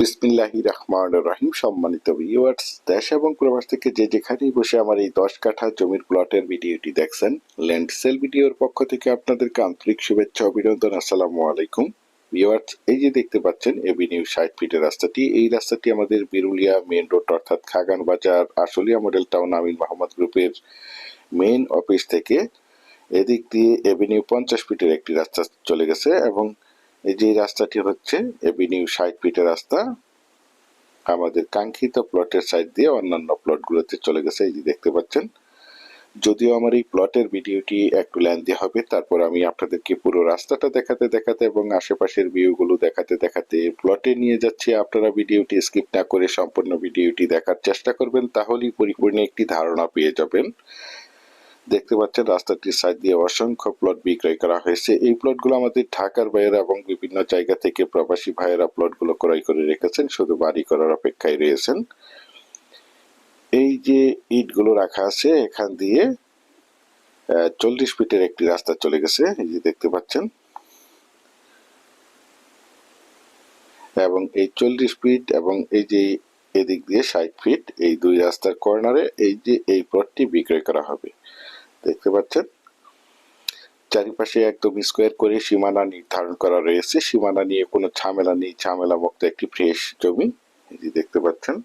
বিসমিল্লাহি রহমান রহিম সম্মানিত ভিউয়ার্স দেশ এবং প্রবাস থেকে যে যেখানেই বসে আমার এই দশ কাঠা জমির প্লটের ভিডিওটি দেখছেন ল্যান্ড সেল ভিডিওর পক্ষ থেকে আপনাদেরকে আন্তরিক শুভেচ্ছা, অভিনন্দন, আসসালামু আলাইকুম। ভিউয়ার্স এই যে দেখতে পাচ্ছেন এভিনিউ ষাট ফিটের রাস্তাটি, এই রাস্তাটি আমাদের বিরুলিয়া মেন রোড অর্থাৎ খাগান বাজার, আশুলিয়া মডেল টাউন আমিন মোহাম্মদ গ্রুপের মেইন অফিস থেকে। এদিক দিয়ে এভিনিউ পঞ্চাশ ফিটের একটি রাস্তা চলে গেছে এবং এই যে রাস্তাটি হচ্ছে এভিনিউ ষাট ফিটের রাস্তা, আমাদের কাঙ্ক্ষিত প্লটের সাইড দিয়ে অন্যান্য প্লটগুলোতে চলে গেছে, এই যে দেখতে পাচ্ছেন। যদিও আমার এই প্লটের ভিডিওটি একটু লেন্দি হবে, তারপর আমি আপনাদেরকে পুরো রাস্তাটা দেখাতে দেখাতে এবং আশেপাশের ভিউগুলো দেখাতে দেখাতে প্লটে নিয়ে যাচ্ছি। আপনারা ভিডিওটি স্কিপ না করে সম্পূর্ণ ভিডিওটি দেখার চেষ্টা করবেন, তাহলেই পরিপূর্ণ একটি ধারণা পেয়ে যাবেন। দেখতে পাচ্ছেন, রাস্তাটির সাইড দিয়ে অসংখ্য প্লট বিক্রয় করা হয়েছে। এই প্লটগুলো আমাদের ঢাকার বাইরে এবং বিভিন্ন জায়গা থেকে প্রবাসী ভাইয়েরা প্লটগুলো ক্রয় করে রেখেছেন, শুধু বাড়ি করার অপেক্ষায় রয়েছেন। এই যে ইটগুলো রাখা আছে, এখান দিয়ে চল্লিশ ফিটের একটি রাস্তা চলে গেছে, এই যে দেখতে পাচ্ছেন। এবং এই চল্লিশ ফিট এবং এই যে এদিক দিয়ে ষাট ফিট, এই দুই রাস্তার কর্নারে এই যে এই প্লটটি বিক্রয় করা হবে। দেখতে পাচ্ছেন। চারিপাশে একদম স্কোয়ার করে সীমানা নির্ধারণ করা রয়েছে। সীমানা নিয়ে কোনো ঝামেলা নেই। ঝামেলা মুক্ত একটি ফ্রেশ জমি এই দেখতে পাচ্ছেন।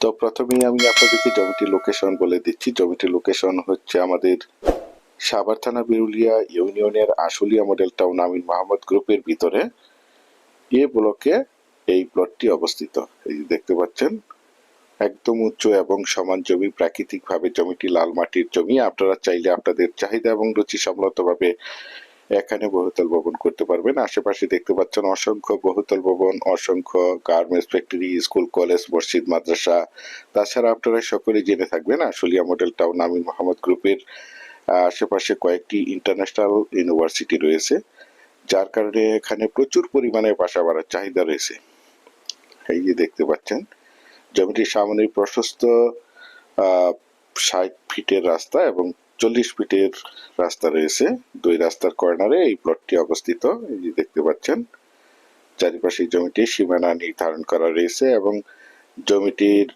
তো প্রথমেই আমি আপনাদেরকে জমিটির লোকেশন বলে দিচ্ছি। জমিটির লোকেশন হচ্ছে আমাদের সাভার থানা বিরুলিয়া ইউনিয়নের আশুলিয়া মডেল টাউন আমিন মাহমুদ গ্রুপের ভিতরে। এ ব্লকে এই প্লটটি অবস্থিত। এই দেখতে পাচ্ছেন। একদম উচ্চ এবং সমান জমি, প্রাকৃতিকভাবে জমিটি লাল মাটির জমি। আপনারা চাইলে আপনাদের চাহিদা এবং রুচি সম্মতভাবে এখানে বহুতল ভবন করতে পারবেন। আশেপাশে দেখতে পাচ্ছেন অসংখ্য বহুতল ভবন, অসংখ্য গার্মেন্টস ফ্যাক্টরি, স্কুল, কলেজ, মসজিদ, মাদ্রাসা। তাছাড়া আপনারা সকলে জেনে থাকবেন, আশুলিয়া মডেল টাউন আমিন মোহাম্মদ গ্রুপের আশেপাশে কয়েকটি ইন্টারন্যাশনাল ইউনিভার্সিটি রয়েছে, যার কারণে এখানে প্রচুর পরিমাণে বাসা বাড়ার চাহিদা রয়েছে। এই যে দেখতে পাচ্ছেন জমিটির সামনে প্রশস্ত ষাট ফিটের রাস্তা এবং চল্লিশ ফিটের রাস্তা রয়েছে। দুই রাস্তার কর্নারে এই প্লটটি অবস্থিত, এই দেখতে পাচ্ছেন। চারিপাশে জমিটির সীমানা নির্ধারণ করা রয়েছে এবং জমিটির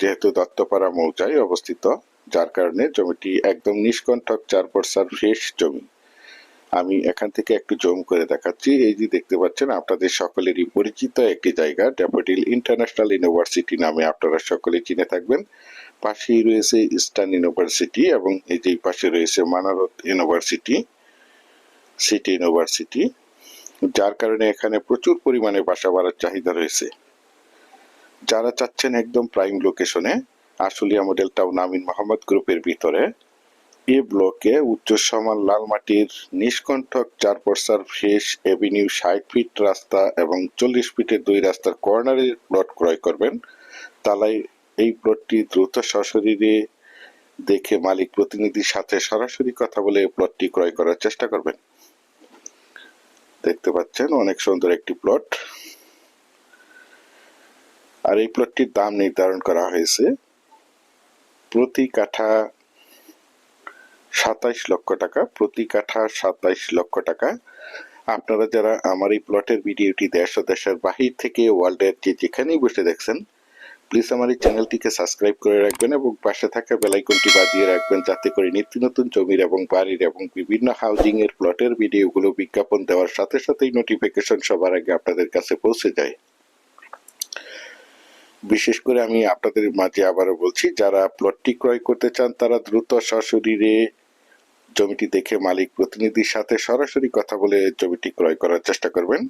যেহেতু দত্তপাড়া মৌজায় অবস্থিত, যার কারণে জমিটি একদম নিষ্কণ্ঠক চার পরসার ফ্রেশ জমি। আমি এখান থেকে একটু জম করে দেখাচ্ছি। এই যে দেখতে পাচ্ছেন, আপনাদের সকলেরই পরিচিত একটি জায়গা, ড্যাফোডিল ইন্টারন্যাশনাল ইউনিভার্সিটি নামে আপনারা সকলে চিনে থাকবেন। পাশেই রয়েছে ইস্টার্ন ইউনিভার্সিটি এবং এই যে পাশে রয়েছে মানারত ইউনিভার্সিটি, সিটি ইউনিভার্সিটি, যার কারণে এখানে প্রচুর পরিমাণে বাসা বাড়ার চাহিদা রয়েছে। যারা চাচ্ছেন একদম প্রাইম লোকেশনে আশুলিয়া মডেল টাউন আমিন মোহাম্মদ গ্রুপের ভিতরে এ ব্লকে উচ্চ সমান লাল মাটির নিষ্কণ্ঠক চার পর্সার ফ্রেশ এভিনিউ ষাট ফিট রাস্তা এবং চল্লিশ ফিটের দুই রাস্তার কর্নারে প্লট ক্রয় করবেন। তালাই এই প্লটটি দ্রুত সশরীরে দেখে মালিক প্রতিনিধির সাথে সরাসরি কথা বলে প্লটটি ক্রয় করার চেষ্টা করবেন। দেখতে পাচ্ছেন অনেক সুন্দর একটি প্লট। আর এই প্লটটির দাম নির্ধারণ করা হয়েছে প্রতি কাঠা সাতাইশ লক্ষ টাকা, প্রতি কাঠা সাতাইশ লক্ষ টাকা। আপনারা যারা আমার এই প্লটের ভিডিওটি দেশ ও দেশের বাহির থেকে ওয়ার্ল্ডের যে যেখানেই বসে দেখছেন প্লিজ আমার এই চ্যানেলটিকে সাবস্ক্রাইব করে রাখবেন এবং পাশে থাকা বেলাইকনটি বাজিয়ে রাখবেন যাতে করে নিত্য নতুন জমির এবং বাড়ির এবং বিভিন্ন হাউজিং এর প্লটের ভিডিওগুলো বিজ্ঞাপন দেওয়ার সাথে সাথেই নোটিফিকেশন সবার আগে আপনাদের কাছে পৌঁছে যায়। বিশেষ করে আমি আপনাদের মাঝে আবারও বলছি, যারা প্লটটি ক্রয় করতে চান, তারা দ্রুত সশরীরে জমিটি দেখে মালিক প্রতিনিধির সাথে সরাসরি কথা বলে জমিটি ক্রয় করার চেষ্টা করবেন।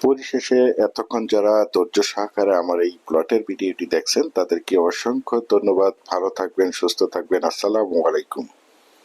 পরিশেষে এতক্ষণ যারা ধৈর্য সহকারে আমার এই প্লটের ভিডিওটি দেখছেন, তাদেরকে অসংখ্য ধন্যবাদ। ভালো থাকবেন, সুস্থ থাকবেন। আসসালামু আলাইকুম।